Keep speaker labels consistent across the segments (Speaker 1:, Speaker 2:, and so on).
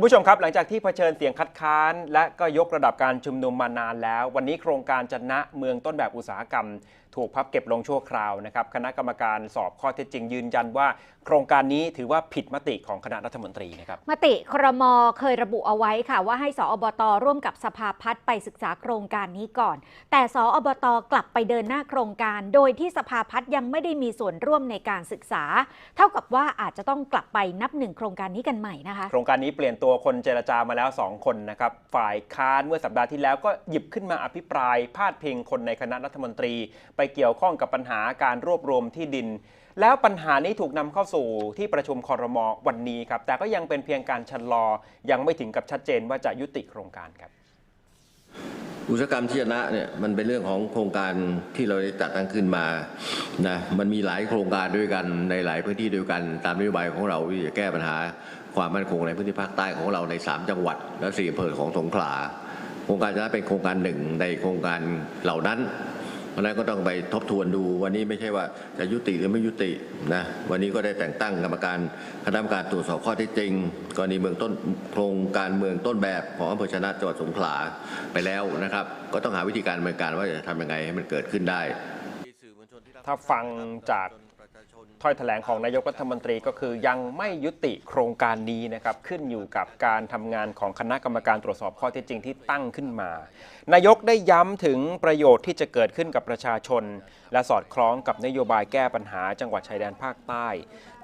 Speaker 1: คุณผู้ชมครับหลังจากที่เผชิญเสียงคัดค้าน และก็ยกระดับการชุมนุมมานานแล้ว วันนี้โครงการจันนะเมืองต้นแบบอุตสาหกรรม ถูกพับเก็บลงชั่วคราวนะครับคณะกรรมการสอบข้อเท็จจริงยืนยันว่า โครงการนี้ถือว่าผิดมติของคณะรัฐมนตรีนะครับ
Speaker 2: มติครมเคยระบุเอาไว้ค่ะ ว่าให้สอบตร่วมกับสภาพัฒน์ไปศึกษาโครงการนี้ก่อน แต่สอบตกลับไปเดินหน้าโครงการ โดยที่สภาพัฒน์ยังไม่ได้มีส่วนร่วมในการศึกษา เท่ากับว่าอาจจะต้องกลับไปนับหนึ่งโครงการนี้กันใหม่นะคะ
Speaker 1: โครงการนี้เปลี่ยนตัววคนเจรจามาแล้ว 2 คนนะครับฝ่ายค้านเมื่อสัปดาห์ที่แล้วก็หยิบขึ้นมาอภิปราย พาดพิงคนในคณะรัฐมนตรี ไปเกี่ยวข้องกับปัญหาการรวบรวมที่ดิน แล้วปัญหานี้ถูกนำเข้าสู่ที่ประชุมคอรมอวันนี้ครับแต่ก็ยังเป็นเพียงการชะลอยังไม่ถึงกับชัดเจนว่าจะยุติโครงการครับ
Speaker 3: อุตสาหกรรมที่ชนะเนี่ยมันเป็นเรื่องของโครงการที่เราได้จัดตั้งขึ้นมานะมันมีหลายโครงการด้วยกันในหลายพื้นที่ด้วยกันตามนโยบายของเราที่จะแก้ปัญหาความมั่นคงในพื้นที่ภาคใต้ของเราใน 3 จังหวัด และสี่อำเภอของสงขลาโครงการชนะเป็นโครงการหนึ่งในโครงการเหล่านั้น เพราะนั้นก็ต้องไปทบทวนดูวันนี้ไม่ใช่ว่าจะยุติหรือไม่ยุตินะวันนี้ก็ได้แต่งตั้งกรรมการคณะกรรมการตรวจสอบข้อเท็จจริงกรณีเมืองต้นโครงการเมืองต้นแบบของอำเภอชนะจังหวัดสงขลาไปแล้วนะครับ ก็ต้องหาวิธีการดำเนินการว่าจะทำยังไงให้มันเกิดขึ้นได้
Speaker 1: ถ้าฟังจาก ถ้อยแถลงของนายกรัฐมนตรีก็คือยังไม่ยุติโครงการนี้นะครับขึ้นอยู่กับการทำงานของคณะกรรมการตรวจสอบข้อเท็จจริงที่ตั้งขึ้นมา นายกได้ย้ำถึงประโยชน์ที่จะเกิดขึ้นกับประชาชน และสอดคล้องกับนโยบายแก้ปัญหาจังหวัดชายแดนภาคใต้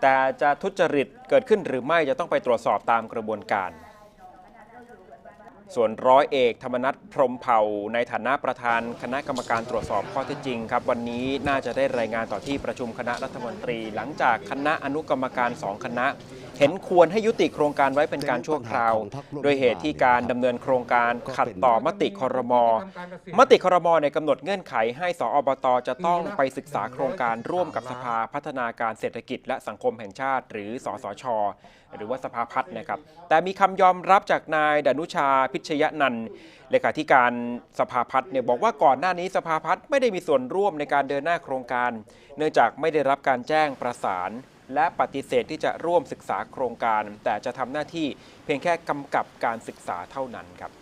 Speaker 1: แต่จะทุจริตเกิดขึ้นหรือไม่จะต้องไปตรวจสอบตามกระบวนการ ส่วนร้อยเอกธรรมนัฐพรหมเผ่าในฐานะประธานคณะกรรมการตรวจสอบข้อเท็จจริงครับ วันนี้น่าจะได้รายงานต่อที่ประชุมคณะรัฐมนตรี หลังจากคณะอนุกรรมการสองคณะ เห็นควรให้ยุติโครงการไว้เป็นการชั่วคราว โดยเหตุที่การดำเนินโครงการขัดต่อมติคอรมอมติคอรมอในยกำหนดเงื่อนไขให้สอบตจะต้องไปศึกษาโครงการร่วมกับสภาพัฒนาการเศรษฐกิจ และสังคมแห่งชาติ หรือสสช หรือว่าสภาพัฒน์นะครับ แต่มีคำยอมรับจากนายดนุชาพิชยนันท์เลขาธิการสภาพัฒน์เนี่ยบอกว่าก่อนหน้านี้สภาพัฒน์ไม่ได้มีส่วนร่วมในการเดินหน้าโครงการ เนื่องจากไม่ได้รับการแจ้งประสาน และปฏิเสธที่จะร่วมศึกษาโครงการ แต่จะทำหน้าที่เพียงแค่กำกับการศึกษาเท่านั้นครับ